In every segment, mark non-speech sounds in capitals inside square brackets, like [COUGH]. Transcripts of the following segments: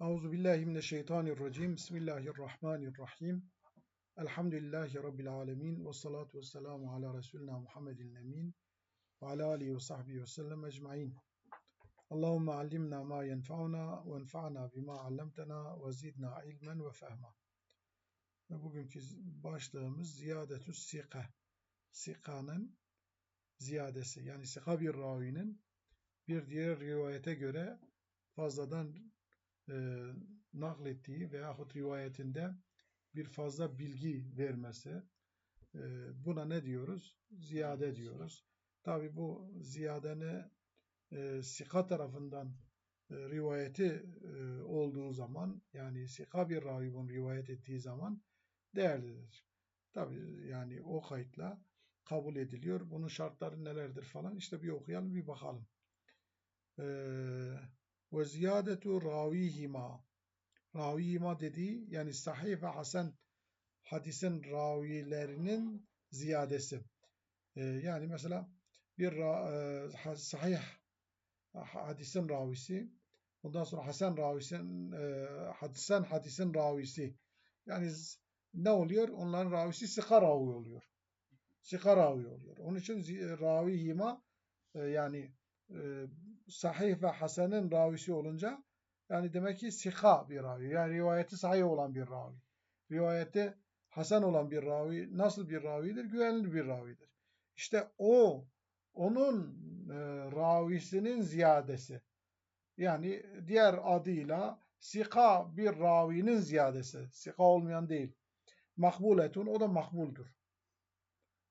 Euzu billahi mineşşeytanirracim. Bismillahirrahmanirrahim. Elhamdülillahi rabbil alamin ve salatu vesselamu ala resulina Muhammedin emin ve ala alihi ve sahbihi ve sellem ecmaîn. Allahumme allimna ma yenfa'una ve enfa'na bima allamtana ve zidna ilmen ve fehma. Ve bugünkü başlığımız ziyadetü sika. Sika'nın ziyadesi yani sika bir ravinin bir diğer rivayete göre fazladan e, naklettiği veyahut rivayetinde bir fazla bilgi vermesi. E, buna ne diyoruz? Ziyade diyoruz. Tabi bu ziyadeni e, sika tarafından e, rivayeti e, olduğu zaman yani sika bir ravi bunu rivayet ettiği zaman değerlidir. Tabi yani o kayıtla kabul ediliyor. Bunun şartları nelerdir falan işte bir okuyalım bir bakalım. Eee ve ziyadetu ravihima. Ravihima dediği yani sahih ve hasen hadisin ravilerinin ziyadesi. Ee, yani mesela bir e, sahih hadisin ravisi, ondan sonra hasen ravisin, e, hadisen hadisin ravisi. Yani ne oluyor? Onların ravisi sika ravi oluyor. Sika ravi oluyor. Onun için ravihima e, yani e, sahih ve hasenin ravisi olunca yani demek ki sika bir ravi. Yani rivayeti sahih olan bir ravi. Rivayeti hasen olan bir ravi nasıl bir ravidir? Güvenilir bir ravidir. İşte o onun e, ravisinin ziyadesi. Yani diğer adıyla sika bir ravinin ziyadesi. Sika olmayan değil. Makbuletun o da makbuldur.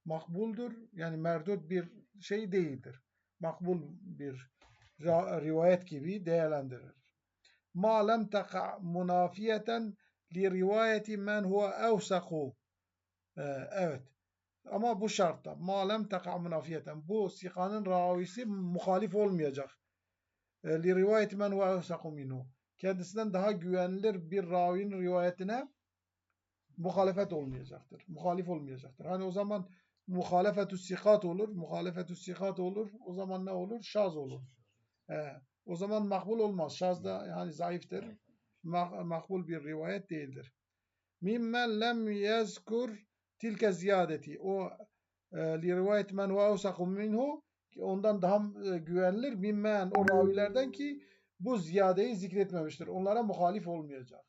Makbuldur yani merdut bir şey değildir makbul bir rivayet gibi değerlendirir. Ma lem taka munafiyeten li rivayeti men huve evsaku. Ee, evet. Ama bu şartta ma lem taka munafiyeten bu sikanın ravisi muhalif olmayacak. Ee, li rivayeti men huve evsaku minhu. Kendisinden daha güvenilir bir ravinin rivayetine muhalefet olmayacaktır. Muhalif olmayacaktır. Hani o zaman muhalefetü sikat olur. Muhalefetü sikat olur. O zaman ne olur? Şaz olur. Ee, o zaman makbul olmaz. Şaz da yani zayıftır. Mak makbul bir rivayet değildir. Mimmen lem yezkur tilke ziyadeti. O e, li rivayet men ve evsakum minhu ondan daha e, güvenilir. Mimmen o ravilerden ki bu ziyadeyi zikretmemiştir. Onlara muhalif olmayacak.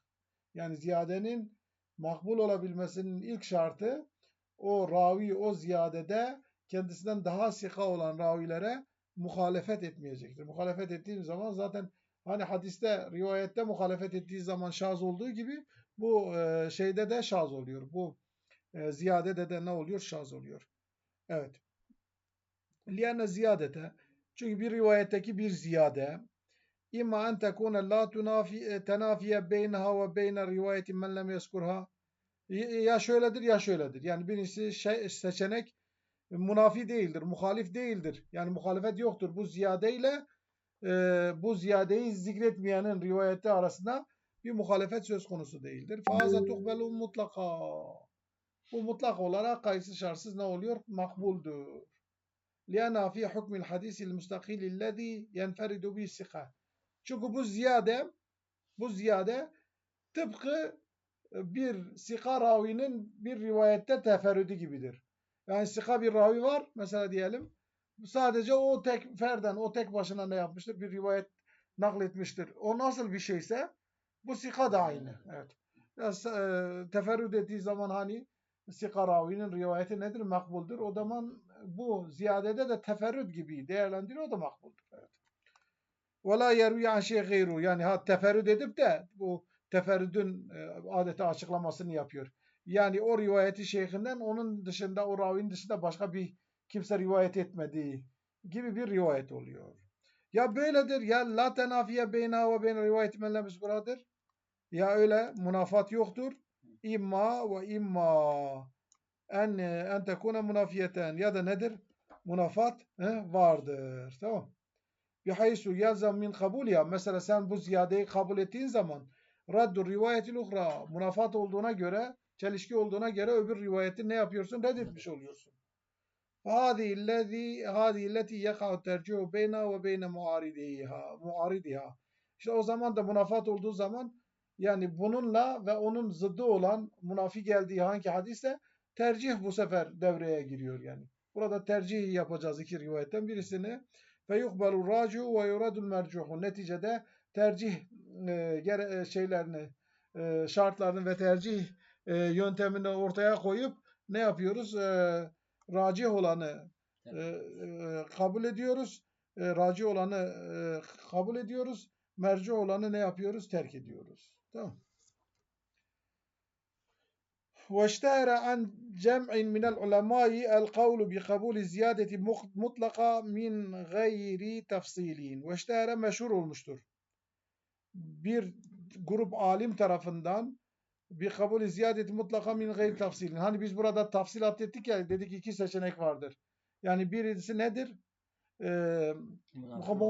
Yani ziyadenin makbul olabilmesinin ilk şartı o ravi o ziyadede kendisinden daha sika olan ravilere muhalefet etmeyecektir. Muhalefet ettiğim zaman zaten hani hadiste rivayette muhalefet ettiği zaman şaz olduğu gibi bu e, şeyde de şaz oluyor. Bu e, ziyadede de ne oluyor? Şaz oluyor. Evet. Liyane ziyadete çünkü bir rivayetteki bir ziyade İmma en tekune la tunafi tenafiye beyneha ve beyne rivayeti men lem yeskurha ya şöyledir ya şöyledir. Yani birincisi şey, seçenek munafi değildir, muhalif değildir. Yani muhalefet yoktur. Bu ziyadeyle e, bu ziyadeyi zikretmeyenin rivayeti arasında bir muhalefet söz konusu değildir. Faza tuhbelu mutlaka. Bu mutlak olarak kayıtsız şartsız ne oluyor? Makbuldur. لِيَنَا فِي حُكْمِ الْحَدِيثِ الْمُسْتَقِيلِ الَّذ۪ي يَنْفَرِدُ بِهِ Çünkü bu ziyade bu ziyade tıpkı bir sika ravinin bir rivayette teferrüdü gibidir. Yani sika bir ravi var mesela diyelim. Sadece o tek ferden, o tek başına ne yapmıştır? Bir rivayet nakletmiştir. O nasıl bir şeyse bu sika da aynı. Evet. Yani, e, teferrüt ettiği zaman hani sika ravinin rivayeti nedir? Makbuldur. O zaman bu ziyadede de teferrüt gibi değerlendiriyor. O da makbuldur. Evet. Ve la yervi an şey gayru. Yani ha teferrüt edip de bu teferrüdün e, adeta açıklamasını yapıyor. Yani o rivayeti şeyhinden onun dışında o ravinin dışında başka bir kimse rivayet etmediği gibi bir rivayet oluyor. Ya böyledir ya la tenafiye beyna ve beyne rivayet menle mezkuradır. Ya öyle munafat yoktur. İmma ve imma en en tekune munafiyeten ya da nedir? Munafat he, vardır. Tamam. Bihaysu yazam min kabul ya. Mesela sen bu ziyadeyi kabul ettiğin zaman raddu rivayetil uhra munafat olduğuna göre, çelişki olduğuna göre öbür rivayeti ne yapıyorsun? Reddetmiş oluyorsun. هذه الذي هذه التي يقع الترجيح بينها وبين معارضها معارضها İşte o zaman da münafat olduğu zaman yani bununla ve onun zıddı olan munafi geldiği hangi hadise tercih bu sefer devreye giriyor yani. Burada tercih yapacağız iki rivayetten birisini. Fe yuhbalu racu ve yuradul mercuhu. Neticede tercih e, gere, e, şeylerini, e, şartlarını ve tercih e, yöntemini ortaya koyup ne yapıyoruz? E, racih olanı e, e, kabul ediyoruz. E, raci olanı e, kabul ediyoruz. Merci olanı ne yapıyoruz? Terk ediyoruz. Tamam. واشتهر عن جمع من العلماء القول بقبول زiyadeti mutlaka min gayri tafsilin. Veştehre meşhur olmuştur. Bir grup alim tarafından bir kabul ziyadeti mutlaka min gayri tafsilin. Hani biz burada tafsilat ettik ya dedik iki seçenek vardır. Yani birisi nedir? Ee,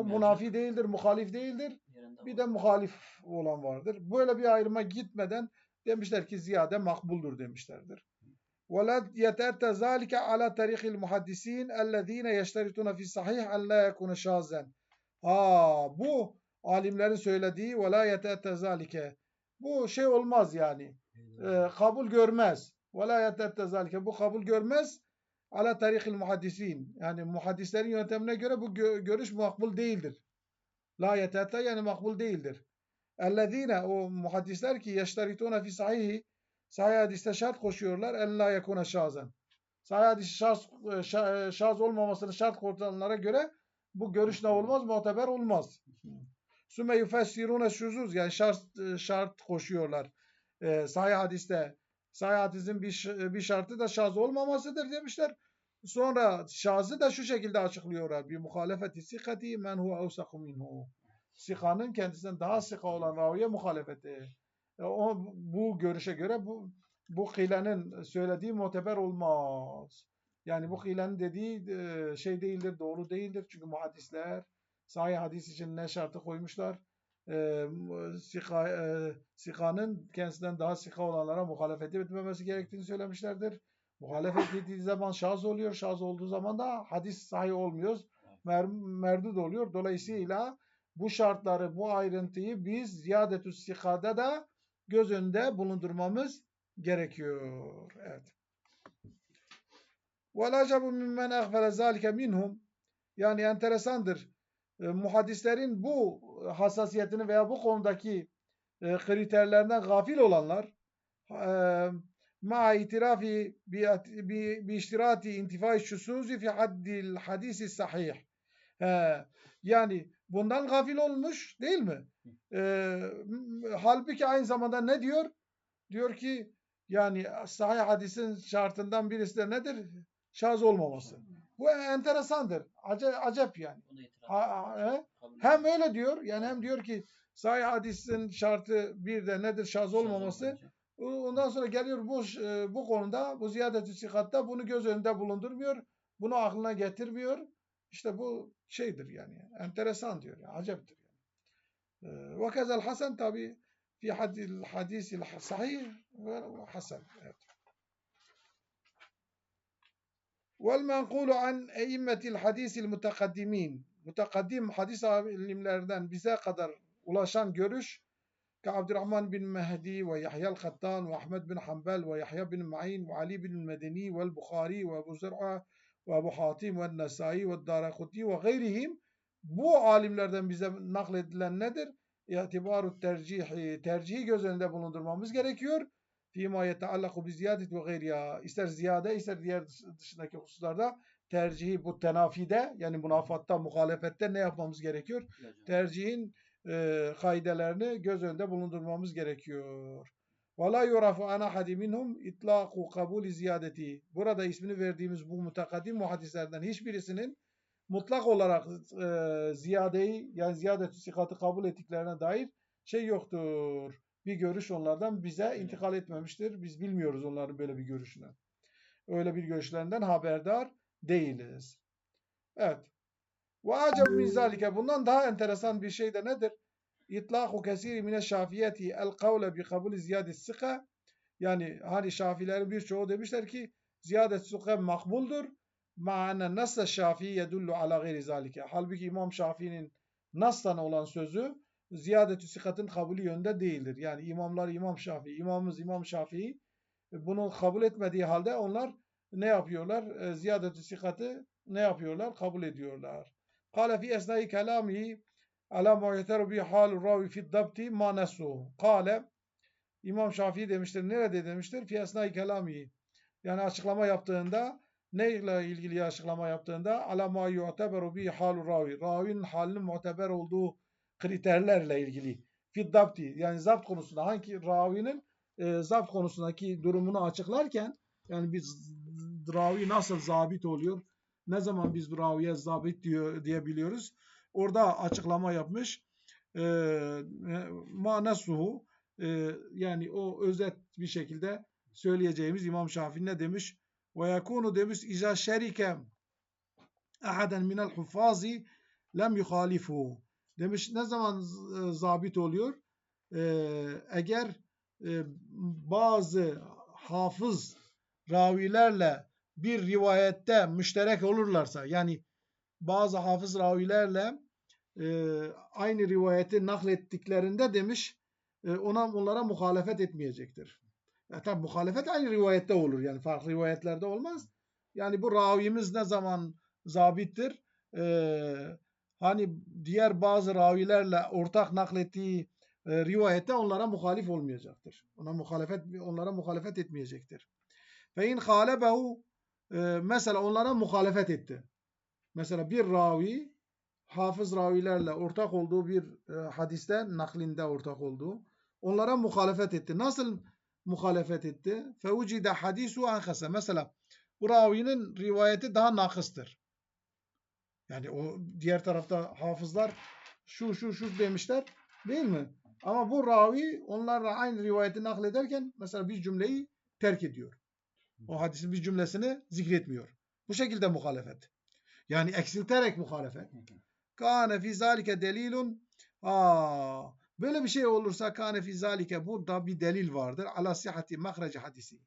munafi değildir, muhalif değildir. Bir de muhalif olan vardır. Böyle bir ayrıma gitmeden demişler ki ziyade makbuldur demişlerdir. وَلَا يَتَأْتَ ذَٰلِكَ عَلَى طَرِيقِ الْمُحَدِّسِينَ الَّذ۪ينَ يَشْتَرِطُونَ فِي الصَّحِيحِ اَنْ لَا يَكُونَ شَازًا Ha bu alimlerin söylediği وَلَا يَتَأْتَ ذَٰلِكَ bu şey olmaz yani. E, kabul görmez. Ve la yetettezalike. Bu kabul görmez. Ala tarihil muhaddisin. Yani muhaddislerin yöntemine göre bu gö görüş makbul değildir. La yetette yani makbul değildir. Ellezine o muhaddisler ki yeşterituna fi sahihi sahih hadiste şart koşuyorlar. En la yekuna şazen. Sahih hadisi şaz, e, şaz e, olmamasını şart koşanlara göre bu görüş ne olmaz? Muteber olmaz. Sümme yufessirune şuzuz yani şart, şart koşuyorlar. Ee, sahih hadiste sahih hadisin bir, bir şartı da şaz olmamasıdır demişler. Sonra şazı da şu şekilde açıklıyorlar. Bir muhalefeti sikati men huve evsaku minhu. Sikanın kendisinden daha sika olan raviye muhalefeti. E, o, bu görüşe göre bu bu kılenin söylediği muteber olmaz. Yani bu kılenin dediği e, şey değildir, doğru değildir. Çünkü muhaddisler sahih hadis için ne şartı koymuşlar? E, sika, e, sikanın kendisinden daha sika olanlara muhalefet etmemesi gerektiğini söylemişlerdir. Muhalefet [LAUGHS] ettiği zaman şaz oluyor. Şaz olduğu zaman da hadis sahih olmuyor. Mer merdud oluyor. Dolayısıyla bu şartları, bu ayrıntıyı biz ziyadetü sikada da göz önünde bulundurmamız gerekiyor. Evet. وَالْاَجَبُ مِمَّنْ اَغْفَلَ ذَٰلِكَ minhum Yani enteresandır. E, muhaddislerin bu hassasiyetini veya bu konudaki e, kriterlerden gafil olanlar e, ma itirafi bi iştirati intifai şusuzi fi haddil hadisi sahih. Yani bundan gafil olmuş değil mi? Ee, halbuki aynı zamanda ne diyor? Diyor ki yani sahih hadisin şartından birisi de nedir? Şaz olmaması. Bu enteresandır. Acayip, acayip yani. Ha, he? Hem öyle diyor yani hem diyor ki sahih hadisin şartı bir de nedir? Şaz olmaması. Ondan sonra geliyor bu e, bu konuda bu ziyadet-i sikatta bunu göz önünde bulundurmuyor. Bunu aklına getirmiyor. İşte bu şeydir yani. Enteresan diyor. Yani, aceptir yani. Ve kezel hasen tabi fi hadil hadisil sahih ve hasen. Evet. Vel menqulu an eimmetil hadisil mutakaddimin. Mutakaddim hadis alimlerden bize kadar ulaşan görüş كعبد bin Mehdi ve Yahya el-Kattan ve Ahmed bin Hanbel ve Yahya bin Ma'in ve Ali bin Medeni ve Bukhari ve Ebu Zer'a ve Ebu Hatim ve Nesai ve Darakutni ve gayrihim bu alimlerden bize nakledilen nedir? İtibaru tercihi, tercihi göz önünde bulundurmamız gerekiyor. Fîmâ yeteallaku bi ziyadet ve gayriha. İster ziyade ister diğer dışındaki hususlarda tercihi bu tenafide yani munafatta, muhalefette ne yapmamız gerekiyor? Tercihin e, kaidelerini göz önünde bulundurmamız gerekiyor. وَلَا يُرَفُ عَنْ أَحَدٍ مِنْهُمْ اِطْلَاقُ قَبُولِ ziyadeti. Burada ismini verdiğimiz bu mutakaddim muhaddislerden hiçbirisinin mutlak olarak e, ziyadeyi yani ziyadet sikatı kabul ettiklerine dair şey yoktur. Bir görüş onlardan bize intikal etmemiştir. Biz bilmiyoruz onların böyle bir görüşünü. Öyle bir görüşlerinden haberdar değiliz. Evet. Ve acab min zalike bundan daha enteresan bir şey de nedir? İtlaku kesiri mine şafiyeti el kavle bi kabul ziyade sıka yani hani şafilerin birçoğu demişler ki ziyade sıka makbuldur. Ma'ane nasla şafii yedullu ala gayri zalike. Halbuki İmam Şafii'nin naslan olan sözü ziyadetü sikatın kabulü yönde değildir. Yani imamlar İmam Şafii, imamımız İmam Şafii e, bunu kabul etmediği halde onlar ne yapıyorlar? E, ziyadetü sikatı ne yapıyorlar? Kabul ediyorlar. Kale fi esnai kelamihi ala ma yeteru bi halu ravi fi dabti ma nesuhu. Kale İmam Şafii demiştir. Nerede demiştir? Fi esnai kelamihi. Yani açıklama yaptığında neyle ilgili açıklama yaptığında ala ma bi halu ravi. Ravinin halinin muteber olduğu kriterlerle ilgili. Fi dabti yani zapt konusunda hangi ravinin e, zapt konusundaki durumunu açıklarken yani biz ravi nasıl zabit oluyor? Ne zaman biz raviye zabit diyor diyebiliyoruz? Orada açıklama yapmış. E, manasuhu e, yani o özet bir şekilde söyleyeceğimiz İmam Şafii ne demiş? Ve yakunu demiş iza şerike ahaden minel huffazi lem yuhalifu. Demiş ne zaman e, zabit oluyor? E, eğer e, bazı hafız ravilerle bir rivayette müşterek olurlarsa yani bazı hafız ravilerle e, aynı rivayeti naklettiklerinde demiş e, ona onlara muhalefet etmeyecektir. Ya tabi muhalefet aynı rivayette olur yani farklı rivayetlerde olmaz. Yani bu ravimiz ne zaman zabittir? E, hani diğer bazı ravilerle ortak naklettiği e, rivayette onlara muhalif olmayacaktır. Ona muhalefet onlara muhalefet etmeyecektir. Fe in halebehu e, mesela onlara muhalefet etti. Mesela bir ravi hafız ravilerle ortak olduğu bir e, hadiste naklinde ortak olduğu onlara muhalefet etti. Nasıl muhalefet etti? Feucide hadisu ankasa. Mesela bu ravinin rivayeti daha nakıstır. Yani o diğer tarafta hafızlar şu şu şu demişler değil mi? Ama bu ravi onlarla aynı rivayeti naklederken mesela bir cümleyi terk ediyor. O hadisin bir cümlesini zikretmiyor. Bu şekilde muhalefet. Yani eksilterek muhalefet. Kâne fî zâlike delilun. Böyle bir şey olursa kâne fî zâlike burada bir delil vardır. Ala sihati mahreci hadisi.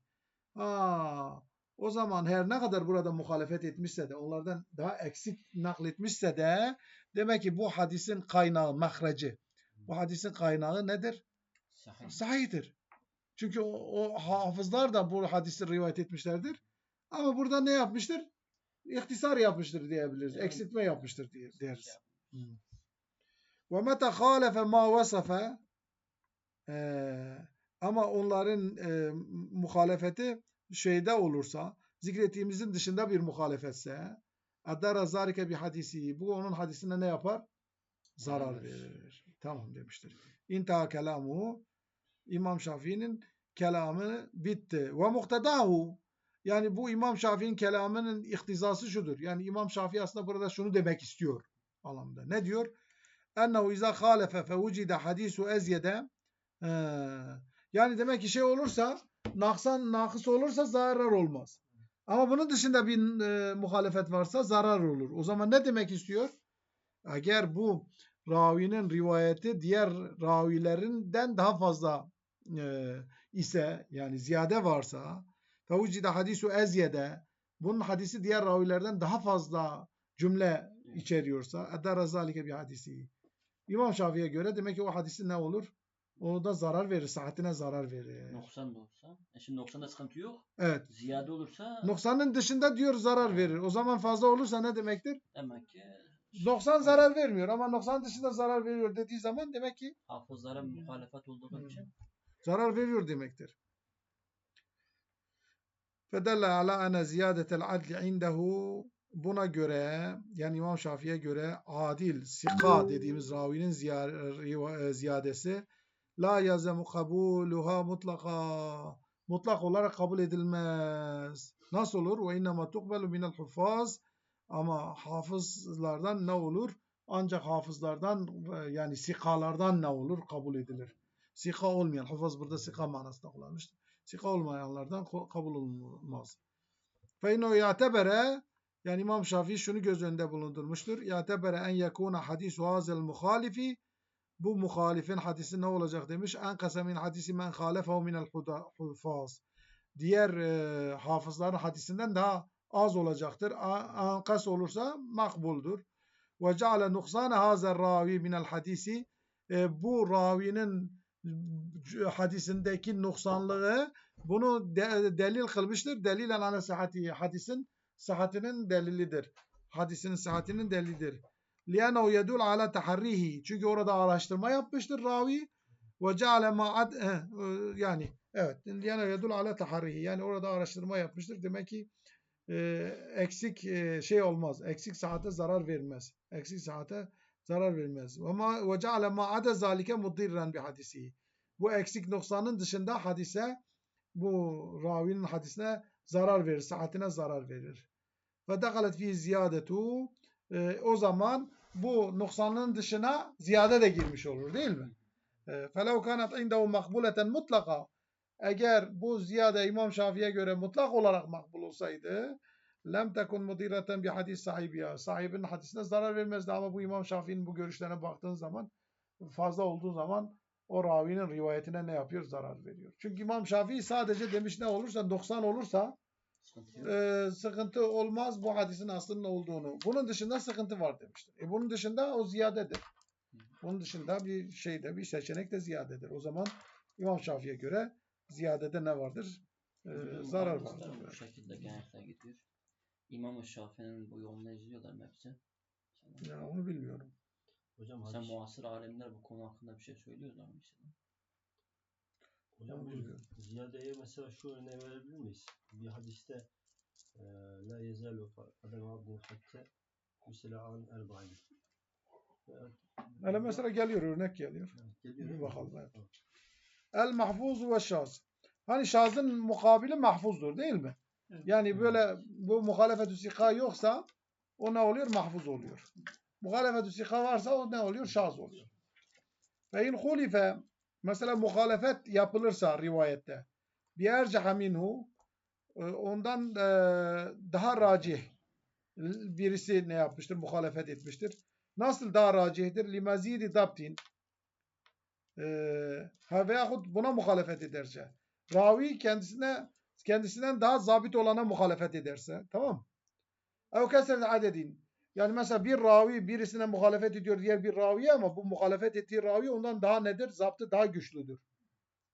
Aa, o zaman her ne kadar burada muhalefet etmişse de onlardan daha eksik nakletmişse de demek ki bu hadisin kaynağı, mahreci. Bu hadisin kaynağı nedir? Sahih. Sahihtir. Çünkü o, o hafızlar da bu hadisi rivayet etmişlerdir. Ama burada ne yapmıştır? İhtisar yapmıştır diyebiliriz. Evet. Eksiltme yapmıştır diye, deriz. Ve meta halefe ma vasafe Ee, ama onların e, muhalefeti şeyde olursa zikrettiğimizin dışında bir muhalefetse adara zarike bir hadisi bu onun hadisine ne yapar? Zarar verir. Tamam demiştir. İntaha kelamu İmam Şafii'nin kelamı bitti. Ve muhtedahu yani bu İmam Şafii'nin kelamının ihtizası şudur. Yani İmam Şafii aslında burada şunu demek istiyor anlamda. Ne diyor? Ennehu izâ khâlefe fevucide hadisu ezyede yani demek ki şey olursa naksan nakıs olursa zarar olmaz. Ama bunun dışında bir e, muhalefet varsa zarar olur. O zaman ne demek istiyor? Eğer bu ravinin rivayeti diğer ravilerinden daha fazla e, ise yani ziyade varsa fevcide hadisu ezyede bunun hadisi diğer ravilerden daha fazla cümle içeriyorsa edara zalike bir hadisi. İmam Şafii'ye göre demek ki o hadisi ne olur? O da zarar verir, saatine zarar verir. 90 da olsa. E şimdi 90'da sıkıntı yok. Evet. Ziyade olursa Noksanın dışında diyor zarar verir. O zaman fazla olursa ne demektir? demek ki 90 zarar vermiyor ama 90 dışında zarar veriyor dediği zaman demek ki hafızlara muhalefet olduğu Hmm. için zarar veriyor demektir. Fedelle ala ene ziyadetel adli indehu buna göre yani İmam Şafii'ye göre adil, sika dediğimiz ravinin riva- ziyadesi la yazemu kabuluha mutlaka mutlak olarak kabul edilmez. Nasıl olur? Ve innema tukbelu minel huffaz ama hafızlardan ne olur? Ancak hafızlardan e, yani sikalardan ne olur? Kabul edilir. Sika olmayan, hafız burada sika manasında kullanmıştır. Sika olmayanlardan kabul olmaz. Feyno yatebere yani İmam Şafii şunu göz önünde bulundurmuştur. Yatebere en yekuna hadisu hazel muhalifi bu muhalifin hadisi ne olacak demiş. En kasemin hadisi men halefehu minel hufaz. Diğer e, hafızların hadisinden daha az olacaktır. Ankas olursa makbuldur. Ve ceale nuksane hazel ravi minel hadisi e, bu ravinin hadisindeki noksanlığı bunu de- delil kılmıştır. Delilen ala sıhhati hadisin sıhhatinin delilidir. Hadisinin sıhhatinin delilidir. لِيَنَوْ يَدُلْ عَلَى تَحَرِّهِ Çünkü orada araştırma yapmıştır ravi. وَجَعَلَ مَا عَدْ eh, e, Yani evet. لِيَنَوْ يَدُلْ عَلَى تَحَرِّهِ Yani orada araştırma yapmıştır. Demek ki e, eksik e, şey olmaz. Eksik saate zarar vermez. Eksik saate zarar vermez. وَمَا وَجَعَلَ مَا عَدَ ذَٰلِكَ مُضِرًّا بِحَدِسِهِ Bu eksik noksanın dışında hadise bu ravinin hadisine zarar verir. Saatine zarar verir. Ve dekalet fi ziyadetu e, o zaman bu noksanın dışına ziyade de girmiş olur değil mi? E, فَلَوْ كَانَتْ عِنْدَهُ مَقْبُولَةً mutlaka eğer bu ziyade İmam Şafii'ye göre mutlak olarak makbul olsaydı lem tekun mudireten bir hadis sahibiya. Sahibinin hadisine zarar vermezdi ama bu İmam Şafii'nin bu görüşlerine baktığın zaman fazla olduğu zaman o ravinin rivayetine ne yapıyor? Zarar veriyor. Çünkü İmam Şafii sadece demiş ne olursa 90 olursa Sıkıntı e, sıkıntı olmaz bu hadisin aslının olduğunu. Bunun dışında sıkıntı var demiştir. E bunun dışında o ziyadedir. Bunun dışında bir şeyde bir seçenek de ziyadedir. O zaman İmam Şafii'ye göre ziyadede ne vardır? E, zarar vardır. Bu şekilde genellikle gidiyor. İmam-ı Şafii'nin bu yolunu izliyorlar mı hepsi? Ya onu bilmiyorum. Hocam sen hadis, muasır alemler bu konu hakkında bir şey söylüyorlar mı mesela? Hocam bu ziyadeye mesela şu örneği verebilir miyiz? Bir hadiste e, la yezalu kadem abdin hatta mesela an erba'in. Hele mesela geliyor örnek geliyor. Geliyor. Bir bakalım, evet. El mahfuz ve şaz. Hani şazın mukabili mahfuzdur değil mi? Yani böyle bu muhalefetü sika yoksa o ne oluyor? Mahfuz oluyor. Muhalefetü sika varsa o ne oluyor? Şaz oluyor. Ve in hulife mesela muhalefet yapılırsa rivayette bir erceha minhu e, ondan e, daha racih birisi ne yapmıştır? Muhalefet etmiştir. Nasıl daha racihtir? Limazidi dabtin e, ha veyahut buna muhalefet ederse ravi kendisine kendisinden daha zabit olana muhalefet ederse tamam? Ev kesret adedin yani mesela bir ravi birisine muhalefet ediyor diğer bir raviye ama bu muhalefet ettiği ravi ondan daha nedir? Zaptı daha güçlüdür.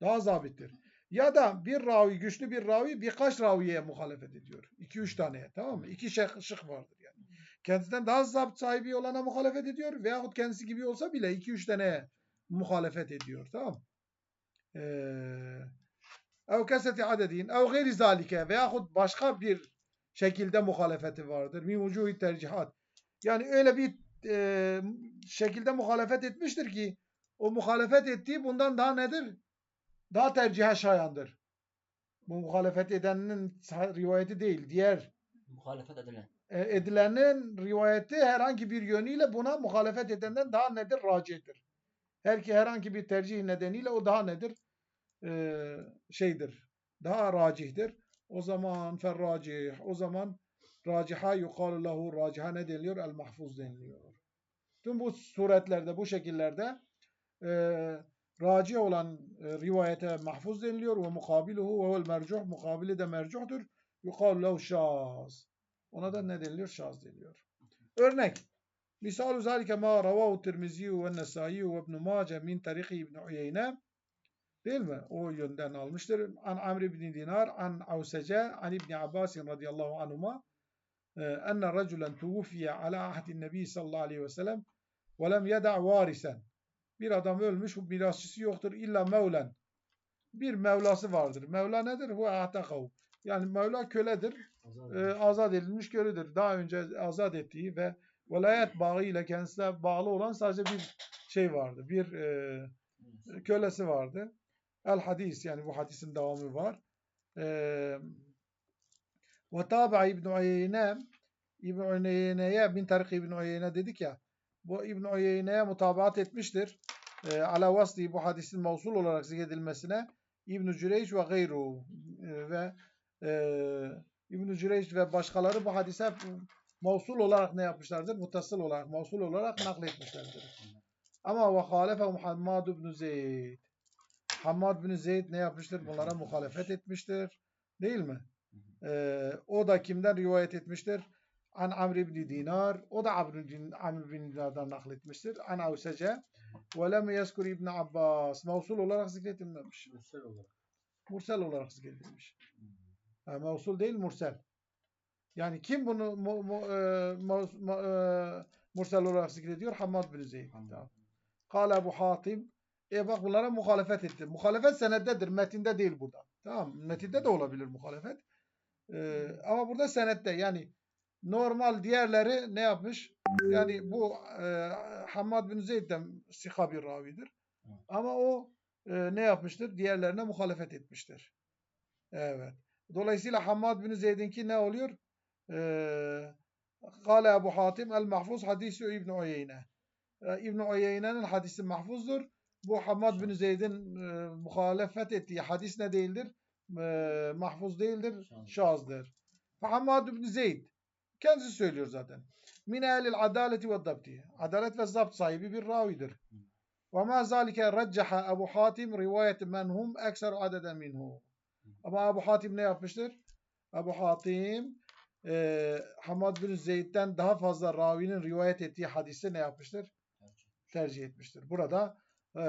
Daha zabittir. Ya da bir ravi, güçlü bir ravi birkaç raviye muhalefet ediyor. 2-3 taneye tamam mı? İki şık, şık vardır yani. Kendisinden daha zapt sahibi olana muhalefet ediyor veyahut kendisi gibi olsa bile 2-3 taneye muhalefet ediyor. Tamam mı? Ee, ev keseti adedin ev gayri zalike veyahut başka bir şekilde muhalefeti vardır. Min vucuhi tercihat. Yani öyle bir e, şekilde muhalefet etmiştir ki o muhalefet ettiği bundan daha nedir? Daha tercihe şayandır. Bu muhalefet edenin rivayeti değil. Diğer Muhalefet edilen. e, edilenin rivayeti herhangi bir yönüyle buna muhalefet edenden daha nedir? Racidir. Her ki herhangi bir tercih nedeniyle o daha nedir? Ee, şeydir. Daha racihtir. O zaman ferracih. O zaman raciha yukalu lehu raciha ne deniliyor? El mahfuz deniliyor. Tüm bu suretlerde, bu şekillerde e, raci olan e, rivayete mahfuz deniliyor ve mukabiluhu ve vel mercuh mukabili de mercuhtur. Yukalu lehu şaz. Ona da ne deniliyor? Şaz deniliyor. Örnek. Misal zalike ma ravahu Tirmizi ve Nesai ve İbn Mace min tarihi İbn Uyeyne değil mi? O yönden almıştır. An Amr ibn Dinar, an Avsece, an İbn Abbas radıyallahu anhuma enne raculen tuvufiye ala ahdi nebi sallallahu aleyhi ve sellem ve lem yeda varisen. Bir adam ölmüş, mirasçısı yoktur illa mevlen. Bir mevlası vardır. Mevla nedir? Hu ahtakav. Yani Mevla köledir Azar e, azat edilmiş köledir. Daha önce azat ettiği ve velayet bağı ile kendisine bağlı olan sadece bir şey vardı. Bir e, kölesi vardı. El hadis yani bu hadisin devamı var. E, ve tabi'a İbn Uyeyne İbn Uyeyne'ye bin tarik İbn Uyeyne dedik ya bu İbn Uyeyne'ye mutabaat etmiştir. E, ala vasli bu hadisin mevsul olarak zikredilmesine İbn Cüreyç ve gayru e, ve e, İbn-i Cüreyş ve başkaları bu hadise mevsul olarak ne yapmışlardır? Mutasıl olarak, mevsul olarak nakletmişlerdir. Ama ve halefe Muhammad ibn Zeyd. Hammad bin Zeyd ne yapmıştır? Bunlara muhalefet etmiştir. Değil mi? Ee, o da kimden rivayet etmiştir? An Amr ibn Dinar. O da Amr ibn, Dinar'dan nakletmiştir. An Avsece. Ve lem yezkur İbn Abbas. Mevsul olarak zikretilmemiş. Mürsel olarak. Mursel olarak zikredilmiş. Ha, mevsul değil mursel. Yani kim bunu mu, mu, e, ma- e, mursel olarak zikrediyor? Hammad bin Zeyd. Kale Ebu Hatim. E bak bunlara muhalefet etti. Muhalefet senettedir. Metinde değil burada. Tamam? Metinde de olabilir muhalefet. E, ama burada senette yani normal diğerleri ne yapmış? Yani bu e, Hammad bin Zeyd de sika bir ravidir. Ama o e, ne yapmıştır? Diğerlerine muhalefet etmiştir. Evet. Dolayısıyla Hammad bin Zeyd'inki ne oluyor? Ee, Kale Ebu Hatim el mahfuz hadisi İbn Uyeyne. Ee, İbn Uyeyne'nin hadisi mahfuzdur. Bu Hammad bin Zeyd'in e, muhalefet ettiği hadis ne değildir? E, mahfuz değildir, Şaz. şazdır. Hammad bin Zeyd kendisi söylüyor zaten. Min ehlil adaleti ve dabti. Adalet ve zapt sahibi bir ravidir. Ve ma zalike reccaha Ebu Hatim rivayet men hum ekser adeden minhu. Ama Ebu Hatim ne yapmıştır? Ebu Hatim e, Hamad bin Zeyd'den daha fazla ravinin rivayet ettiği hadiste ne yapmıştır? Tercih etmiştir. Burada e,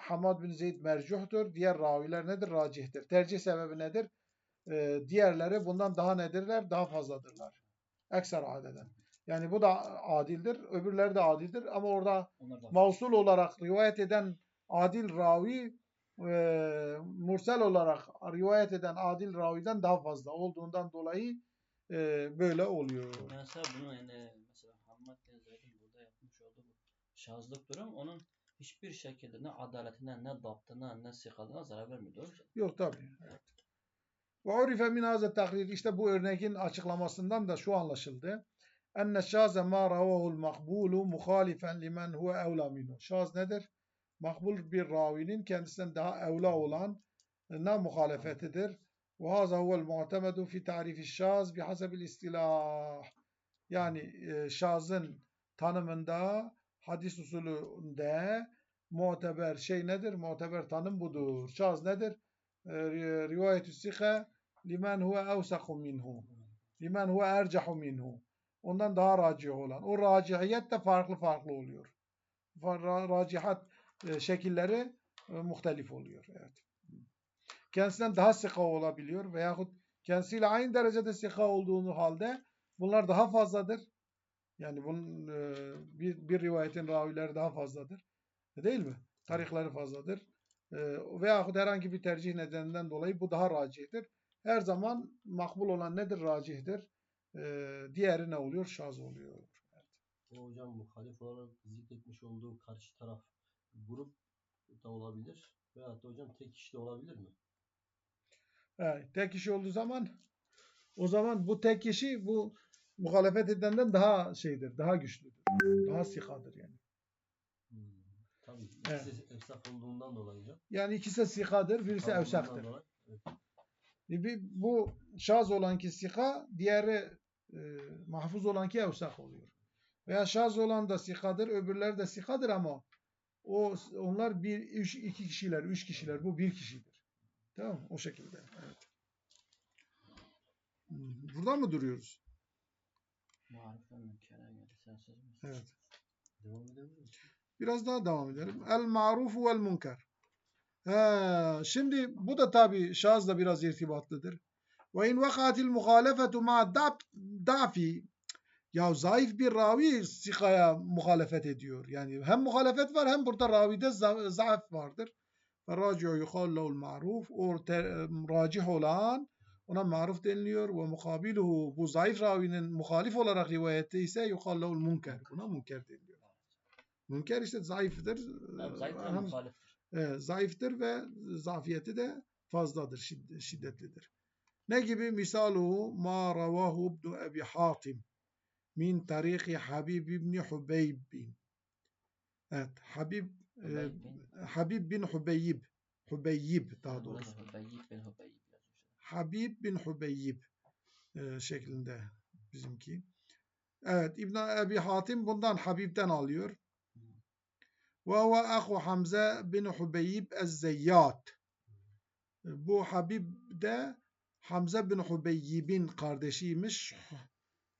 Hamad bin Zeyd mercuhtur. Diğer raviler nedir? Racihtir. Tercih sebebi nedir? E, diğerleri bundan daha nedirler? Daha fazladırlar. Ekser adeden. Yani bu da adildir. Öbürleri de adildir. Ama orada mavsul olarak rivayet eden adil ravi e, mursel olarak rivayet eden adil raviden daha fazla olduğundan dolayı e, böyle oluyor. Mesela bunu yani mesela Hammad bin Zeyd'in burada yapmış olduğu şazlık durum onun hiçbir şekilde ne adaletine ne daptına ne sikalına zarar vermiyor. Doğru mu? Yok tabii. Evet. Ve urife min hazet takrir işte bu örneğin açıklamasından da şu anlaşıldı. Enne şaze ma ravahu'l makbulu muhalifen limen huve evla minhu. Şaz nedir? Makbul bir ravinin kendisinden daha evla olan ne muhalefetidir. Ve haza huvel mu'temedu fi tarifi şaz bihasebil istilah. Yani e, şazın tanımında hadis usulünde muteber şey nedir? Muteber tanım budur. Şaz nedir? ri- rivayetü sika limen huve evsaku minhu. Limen huve ercahu minhu. Ondan daha racih olan. O racihiyet de farklı farklı oluyor. Racihat e, şekilleri e, muhtelif oluyor. Evet. Kendisinden daha sika olabiliyor veyahut kendisiyle aynı derecede sika olduğunu halde bunlar daha fazladır. Yani bunun e, bir, bir rivayetin ravileri daha fazladır. Değil mi? Tarihleri fazladır. E, veyahut herhangi bir tercih nedeninden dolayı bu daha racihtir. Her zaman makbul olan nedir? Racihtir. E, diğeri ne oluyor? Şaz oluyor. O hocam muhalif olarak zikretmiş olduğu karşı taraf grup da olabilir. Veyahut da hocam tek kişi de olabilir mi? Evet, tek kişi olduğu zaman o zaman bu tek kişi bu muhalefet edenden daha şeydir, daha güçlüdür. Daha sikadır yani. Hmm. Tabii. Evet. İkisi efsaf olduğundan dolayı. Yani ikisi sikadır, birisi evsaktır. dolayı. Evet. E Bu şaz olanki sika, diğeri e, mahfuz olanki evsak oluyor. Veya şaz olan da sikadır, öbürleri de sikadır ama o onlar bir, üç, iki kişiler, üç kişiler. Bu bir kişidir. Tamam? O şekilde. Evet. Hmm, Burada mı duruyoruz? Marife münkere geldi. Sen söz mü? Evet. Devam edebilir miyiz? Biraz daha devam edelim. El marufu vel münker. Ha, şimdi bu da tabi şazla biraz irtibatlıdır. Ve in vakatil muhalefetu ma dafi ya zayıf bir ravi sikaya muhalefet ediyor. Yani hem muhalefet var hem burada ravide za- zaaf vardır. Raci'u yukhal lehul maruf. O racih olan ona maruf deniliyor. Ve mukabiluhu bu zayıf ravinin muhalif olarak rivayette ise yukhal lehul münker. Buna münker deniliyor. Münker işte zayıftır. Tabii zayıf ve Hem- muhaliftir. e, zayıftır ve zafiyeti de fazladır, şid- şiddetlidir. Ne gibi? Misaluhu ma ravahu ibn Ebi Hatim min tarihi Habib ibn Hubeyb. Evet, Habib e, Hubeyb bin- Habib bin Hubeyb. Hubeyb daha doğrusu. Hübeyyib bin yazmış. Habib bin Hubeyb e, şeklinde bizimki. Evet İbn Ebi Hatim bundan Habib'den alıyor. Ve huve ahu Hamze bin Hubeyb ez-Zeyyat. Bu Habib de Hamze bin Hubeyb'in kardeşiymiş.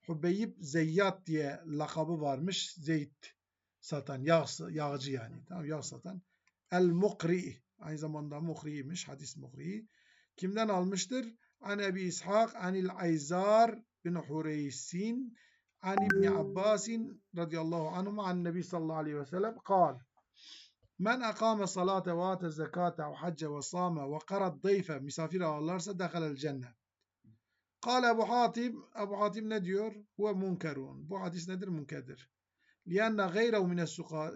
Hubeyb Zeyyat diye lakabı varmış. Zeyt satan, yağ, yağcı yani. Tamam, yağ satan. El-Mukri. Aynı zamanda Mukri'ymiş. Hadis Mukri. Kimden almıştır? An Ebi İshak, Anil Ayzar bin Hureysin, An İbni Abbasin radıyallahu anhum, an Nebi sallallahu aleyhi ve sellem, kal. Men akame salate ve ate zekate ve hacce ve same ve karat dayfe misafir ağırlarsa dehalel cennet. Kale Ebu Hatim, Ebu Hatim ne diyor? Huve munkerun. Bu hadis nedir? Munkerdir. Lianne gayrehu mine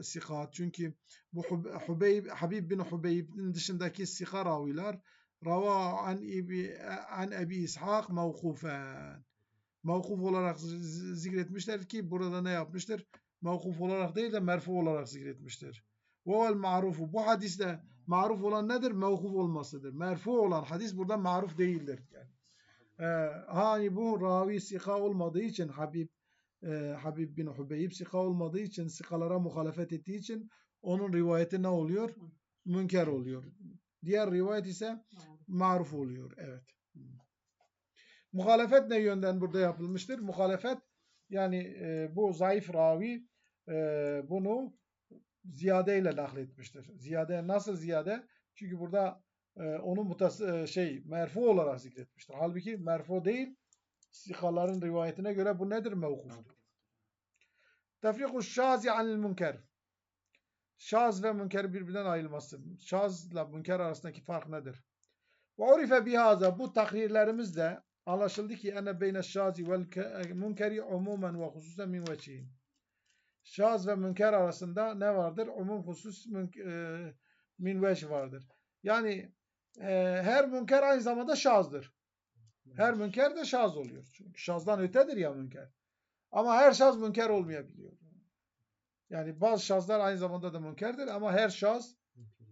sikat. Çünkü bu Hub- Hubeyb, Habib bin Hubeyb'in dışındaki sika raviler rava an, ibi, an Ebi İshak mevkufen. Mevkuf olarak zikretmişler ki burada ne yapmıştır? Mevkuf olarak değil de merfu olarak zikretmiştir. Vevel marufu. Bu hadiste maruf olan nedir? Mevkuf olmasıdır. Merfu olan hadis burada maruf değildir. Yani. Ee, hani bu ravi sika olmadığı için Habib e, Habib bin Hubeyb sika olmadığı için sikalara muhalefet ettiği için onun rivayeti ne oluyor? Münker oluyor. Diğer rivayet ise maruf oluyor. Evet. Muhalefet ne yönden burada yapılmıştır? Muhalefet yani e, bu zayıf ravi e, bunu ziyade ile nakletmiştir. Ziyade nasıl ziyade? Çünkü burada e, onu mutas e, şey merfu olarak zikretmiştir. Halbuki merfu değil sikaların rivayetine göre bu nedir? Mevkuftur. Tefriku şazi anil münker. Şaz ve münker birbirinden ayrılması. Şazla münker arasındaki fark nedir? Ve urife bihaza bu takrirlerimizde anlaşıldı ki ene beyne şazi vel ke- münkeri umumen ve hususen min veçihin. Şaz ve münker arasında ne vardır? Umum husus e, min veç vardır. Yani e, her münker aynı zamanda şazdır. Her münker de şaz oluyor. Çünkü şazdan ötedir ya münker. Ama her şaz münker olmayabiliyor. Yani bazı şahıslar aynı zamanda da münkerdir ama her şahs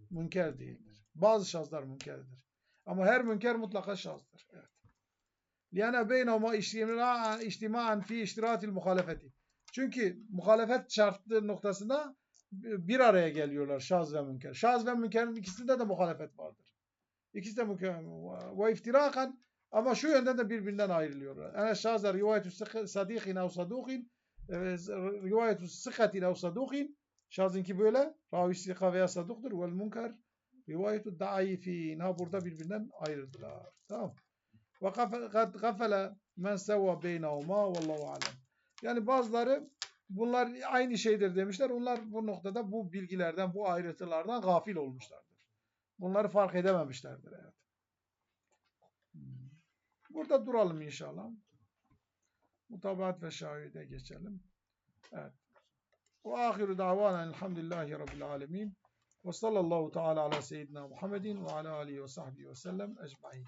münker değildir. Bazı şahıslar münkerdir. Ama her münker mutlaka şahıstır. Evet. Liyana beynahuma içtima'an fi iştiratil muhalefeti. Çünkü muhalefet şartlı noktasında bir araya geliyorlar şaz ve münker. Şaz ve münkerin ikisinde de muhalefet vardır. İkisi de münker. Ve iftirakan ama şu yönden de birbirinden ayrılıyorlar. Ene şazlar rivayetü sadikin ev sadukin rivayetü sıkhatin ev sadukin şazınki böyle ravi sika veya saduktur vel münker rivayetü daifin ha burada birbirinden ayrıldılar. Tamam. Ve gafele men sevva beynehuma vallahu alem. Yani bazıları bunlar aynı şeydir demişler. Onlar bu noktada bu bilgilerden, bu ayrıntılardan gafil olmuşlardır. Bunları fark edememişlerdir. Evet. Burada duralım inşallah. Mutabaat ve şahide geçelim. Evet. Ve ahiru davana elhamdülillahi rabbil alemin. Ve sallallahu teala ala seyyidina Muhammedin ve ala alihi ve sahbihi ve sellem ecmain.